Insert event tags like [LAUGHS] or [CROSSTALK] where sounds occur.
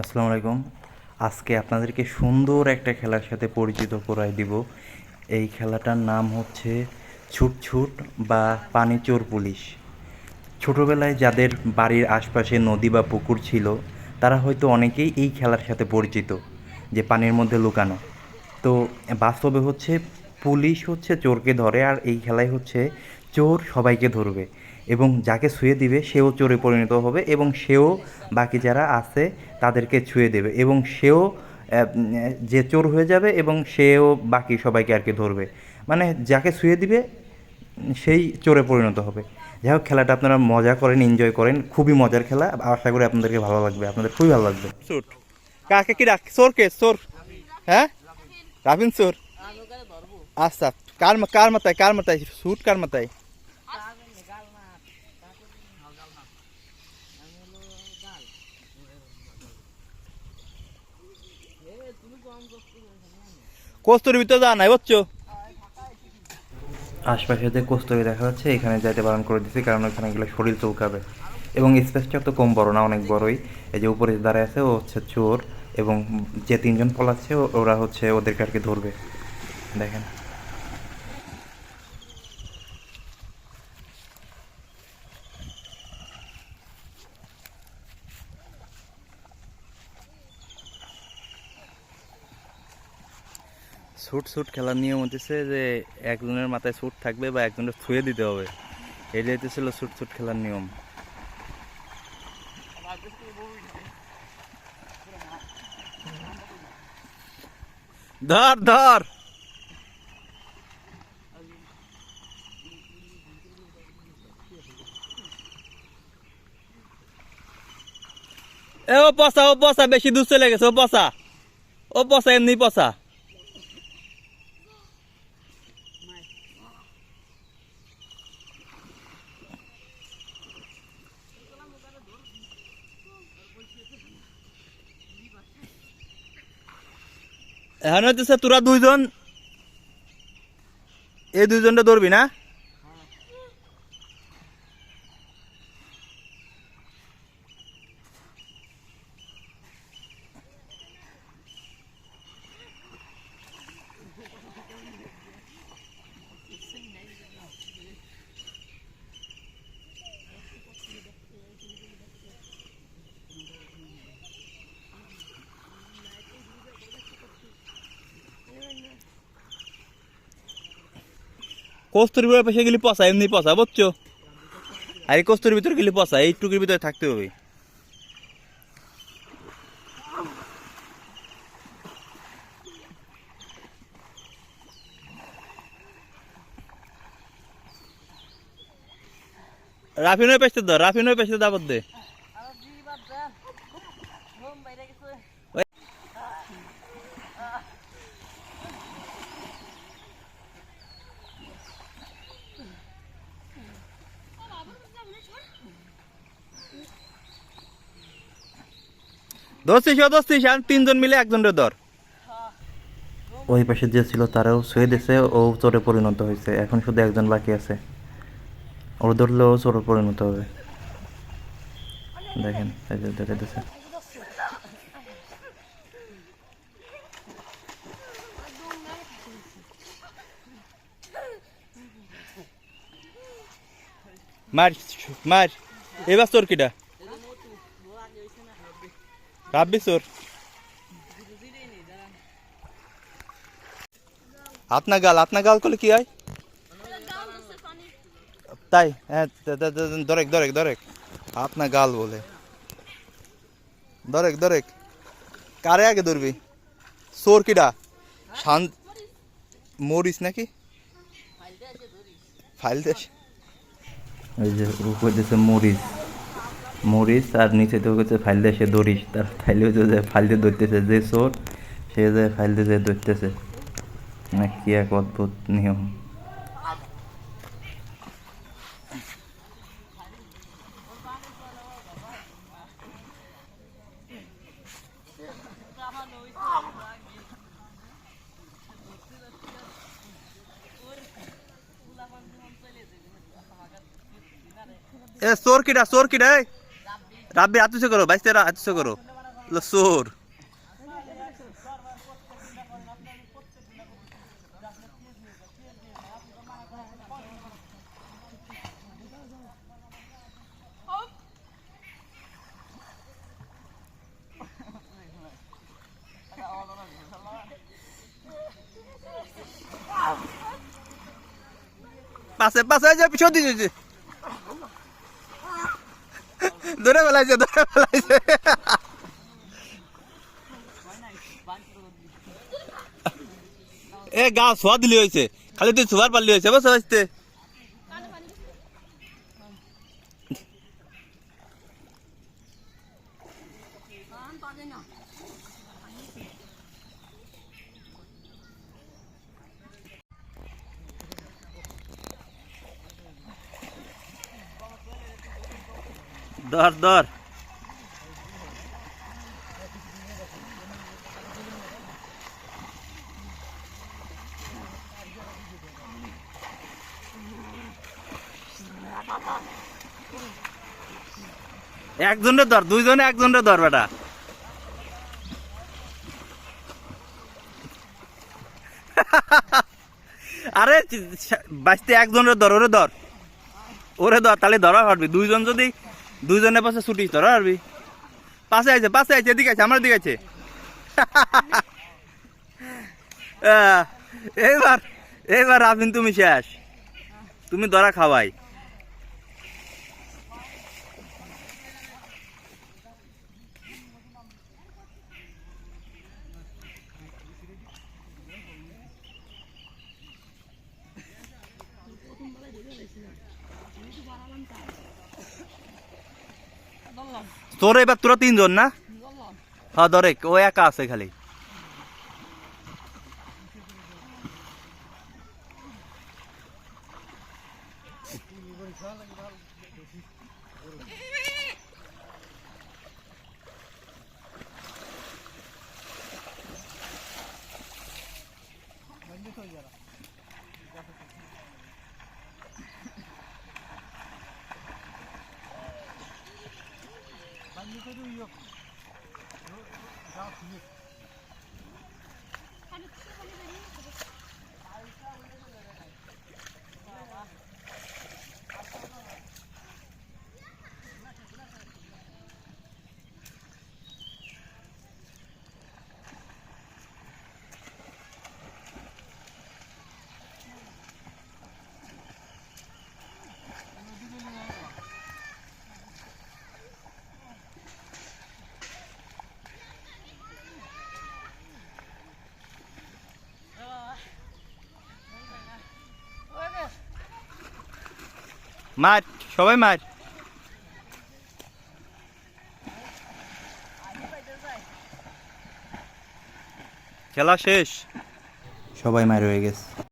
আসসালামু আলাইকুম। আজকে আপনাদেরকে সুন্দর একটা খেলার সাথে পরিচিত করাই দিব। এই খেলাটার নাম হচ্ছে ছুট ছুট বা পানি চোর পুলিশ। ছোটোবেলায় যাদের বাড়ির আশপাশে নদী বা পুকুর ছিল, তারা হয়তো অনেকেই এই খেলার সাথে পরিচিত, যে পানির মধ্যে লুকানো। তো বাস্তবে হচ্ছে পুলিশ হচ্ছে চোরকে ধরে আর এই খেলায় হচ্ছে চোর সবাইকে ধরবে। এবং যাকে ছুঁয়ে দিবে, সেও চোরে পরিণত হবে এবং সেও বাকি যারা আছে তাদেরকে ছুঁয়ে দেবে এবং সেও যে চোর হয়ে যাবে এবং সেও বাকি সবাইকে আর কি ধরবে। মানে যাকে ছুঁয়ে দিবে, সেই চোরে পরিণত হবে। যাই হোক, খেলাটা আপনারা মজা করেন এনজয় করেন। খুবই মজার খেলা। আশা করি আপনাদেরকে ভালো লাগবে। আপনাদের খুবই ভালো লাগবে। কাকে কি ডাক সোর কে? সোর হ্যাঁ? রাফিন সোর আচ্ছা। কার কার মাথায়? কার মাথায়? সুট কার মাথায়? কস্তুরি ভিতরে যা নাই, বুঝছ? আশপাশে যে কস্তুরি দেখা যাচ্ছে, এখানে যাইতে বারণ করে দিছি কারণ ওখানে গেলে শরীর চৌকাবে। এবং স্পেসটা তো কম বড় না, অনেক বড়ই। এই যে উপরে দাঁড়ায় আছে, ও হচ্ছে চোর, এবং যে তিনজন পলাচ্ছে ওরা হচ্ছে ওদেরকে আর কি ধরবে। দেখেন। স্যুট স্যুট খেলার নিয়ম হচ্ছে যে একজনের মাথায় স্যুট থাকবে বা একজনের ছুঁয়ে দিতে হবে। এটাই তো ছিল স্যুট স্যুট খেলার নিয়ম। ধর ধর! এ, ও পচা ও পচা, বেশি দূর চলে গেছে, ও পচা। ও পচা, এমনি পচা। এখন হইতেছে তোরা দুইজন এই দুইজনটা ধরবি না? কস্তুরির পেশে গেলি পচা এমনি পচা বুঝছ? আর এই কস্তুরির ভিতরে গেলি পচা এই টুকির ভিতরে থাকতে হবে। রাফিনের পেছতে দাও, রাফিনের পেছতে দাবত দে ধরছিস ও ধরছিস আর তিনজন মিলে একজনের ধর। ওই পাশে যে ছিল তারাও ছুঁয়ে দিছে ও চোরে পরিণত হয়েছে। এখন শুধু একজন বাকি আছে। ওর ধরলেও চোরে পরিণত হবে। দেখেন যে দিছে। মার মার। এবার চোর কিটা? রাব্বি চোর আপনা গাল আপনা গাল করলে কি হয় তাই হ্যাঁ দরেক দরেক দরেক আপনা গাল বলে দরেক দরেক কারে আগে ধরবি চোর কিডা শান্ত মরিস নাকি ফাইল দেশ ওই যে উপর দিয়েছে মরিচ মরিচ আর নিচে তো হচ্ছে ফাইল দিয়ে সে ধরিস তার ফাইলে হচ্ছে যে ফাইল দিয়ে ধরতেছে যে চোর, সে যে ফাইল দিয়ে যে ধরতেছে না কি এক অদ্ভুত নিয়ম। এ, চোর কিডা চোর কিডা? রাব্বি আতুসে করো বাইশ তেরা আতুসে করো। চোর পাশে পাশে যে পিছন দিয়েছে ধরে ফেলাইছে ধরে ফেলাইছে। এ, গা সোয়া দিলি হয়েছে খালি তুই সোয়ার পারলি হয়েছে বসে আসতে ধর ধর একজনের ধর দুইজনে একজনের ধর বেটা। আরে, বাঁচতে একজনের ধর ওরে ধর ওরে ধর তাহলে ধরা পারবি দুইজন যদি দুইজনের পাশে ছুটিস ধরা পারবি পাশে আছে পাশে আছে এদিকে আছে আমার দিকে আছে [LAUGHS] এইবার এইবার রাফিন তুমি শেষ। তুমি ধরা খাওয়াই। তোর এবার তোরা তিনজন না? হ্যাঁ ধরে ও একা আছে খালি। duyuyor. মার সবাই মার। খেলা শেষ। সবাই মার হয়ে গেছে।